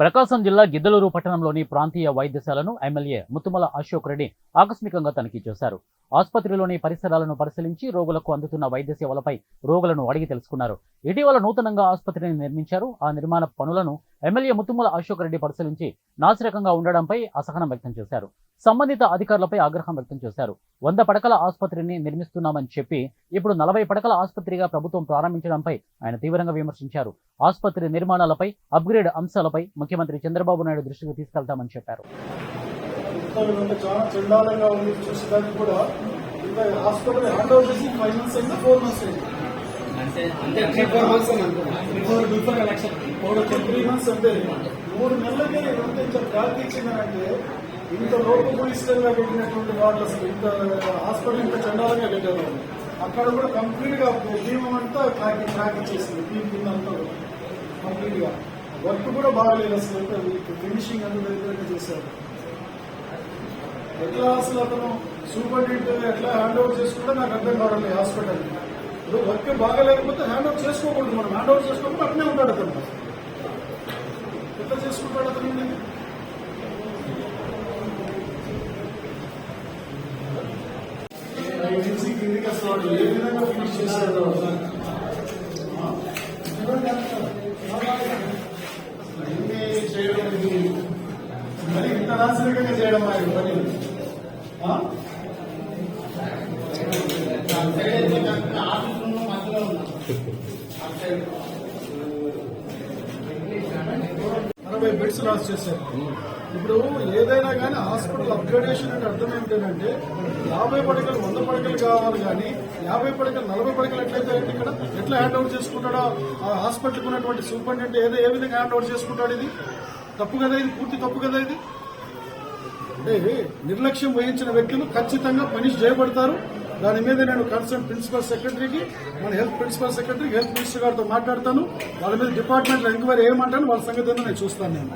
ప్రకాశం జిల్లా గిద్దలూరు పట్టణంలోని ప్రాంతీయ వైద్యశాలను ఎమ్మెల్యే ముత్తుమల అశోక్ రెడ్డి ఆకస్మికంగా తనిఖీ చేశారు. ఆసుపత్రిలోని పరిసరాలను పరిశీలించి రోగులకు అందుతున్న వైద్య సేవలపై రోగులను అడిగి తెలుసుకున్నారు. ఇటీవల నూతనంగా ఆసుపత్రిని నిర్మించారు. ఆ నిర్మాణ పనులను ఎమ్మెల్యే ముత్తుమల అశోక్ రెడ్డి పరిశీలించి నాసిరకంగా ఉండడంపై అసహనం వ్యక్తం చేశారు. సంబంధిత అధికారులపై ఆగ్రహం వ్యక్తం చేశారు. వంద పడకల ఆసుపత్రిని నిర్మిస్తున్నామని చెప్పి ఇప్పుడు నలభై పడకల ఆసుపత్రిగా ప్రభుత్వం ప్రారంభించడంపై ఆయన తీవ్రంగా విమర్శించారు. ఆసుపత్రి నిర్మాణాలపై అప్గ్రేడ్ అంశాలపై ముఖ్యమంత్రి చంద్రబాబు నాయుడు దృష్టికి తీసుకెళ్తామని చెప్పారు. మూడు నెలలకే ఎంత ఇంత లోపభూయిష్టంగా పెట్టినటువంటి వాళ్ళు అసలు ఇంత హాస్పిటల్ ఇంత చండాలంగా పెట్టారు. అక్కడ కూడా కంప్లీట్గా భీమం అంతా ట్రాక్ ట్రాక్ ఇచ్చేసింది. భీమ్ కింద అంతా కంప్లీట్గా వర్క్ కూడా బాగలేదు అసలు. ఫినిషింగ్ అంత దగ్గర చేశారు. ఎట్లా అసలు అతను సూపరింటెండెంట్ ఎట్లా హ్యాండ్ ఓవర్ చేసుకుంటే నాకు అర్థం కావాలి హాస్పిటల్. ఇప్పుడు వర్క్ బాగాలేకపోతే హ్యాండ్ ఓవర్ చేసుకోకూడదు మనం. హ్యాండ్ ఓవర్ చేసుకోకుండా అట్లే ఉంటాడు అతను. ఎట్లా చేసుకుంటాడు అతను? ఏజెన్సీ కిందికి అసలు వాడు ఏ విధంగా ఫినిష్ చేశాడు ఇన్ని చేయడం ఇది మరి ఇంత నాశనకంగా చేయడం ఆయన పని. ఆ? అరవై బెడ్స్ లాస్ చేశారు. ఇప్పుడు ఏదైనా కానీ హాస్పిటల్ అప్గ్రేడేషన్ అంటే అర్థం ఏమిటంటే యాభై పడకలు వంద పడకలు కావాలి కానీ యాభై పడకలు నలభై పడకలు ఎట్లయితే ఇక్కడ ఎట్లా హ్యాండ్ ఓవర్ చేసుకుంటాడో ఆ హాస్పిటల్కి ఉన్నటువంటి సూపరింటెండెంట్ ఏదో ఏ విధంగా హ్యాండ్ ఓవర్ చేసుకుంటాడు ఇది? తప్పు కదా ఇది? పూర్తి తప్పు కదా ఇది? అంటే నిర్లక్ష్యం వహించిన వ్యక్తులు ఖచ్చితంగా పనిష్ చేయబడతారు దాని మీద నేను కన్సర్న్ ప్రిన్సిపల్ సెక్రటరీకి మన health principal secretary health minister గారితో మాట్లాడతాను. వాళ్ళ మీద డిపార్ట్మెంట్లో ఎంక్వైరీ ఏమంటాను వాళ్ళ సంగతి నేను చూస్తాను నేను.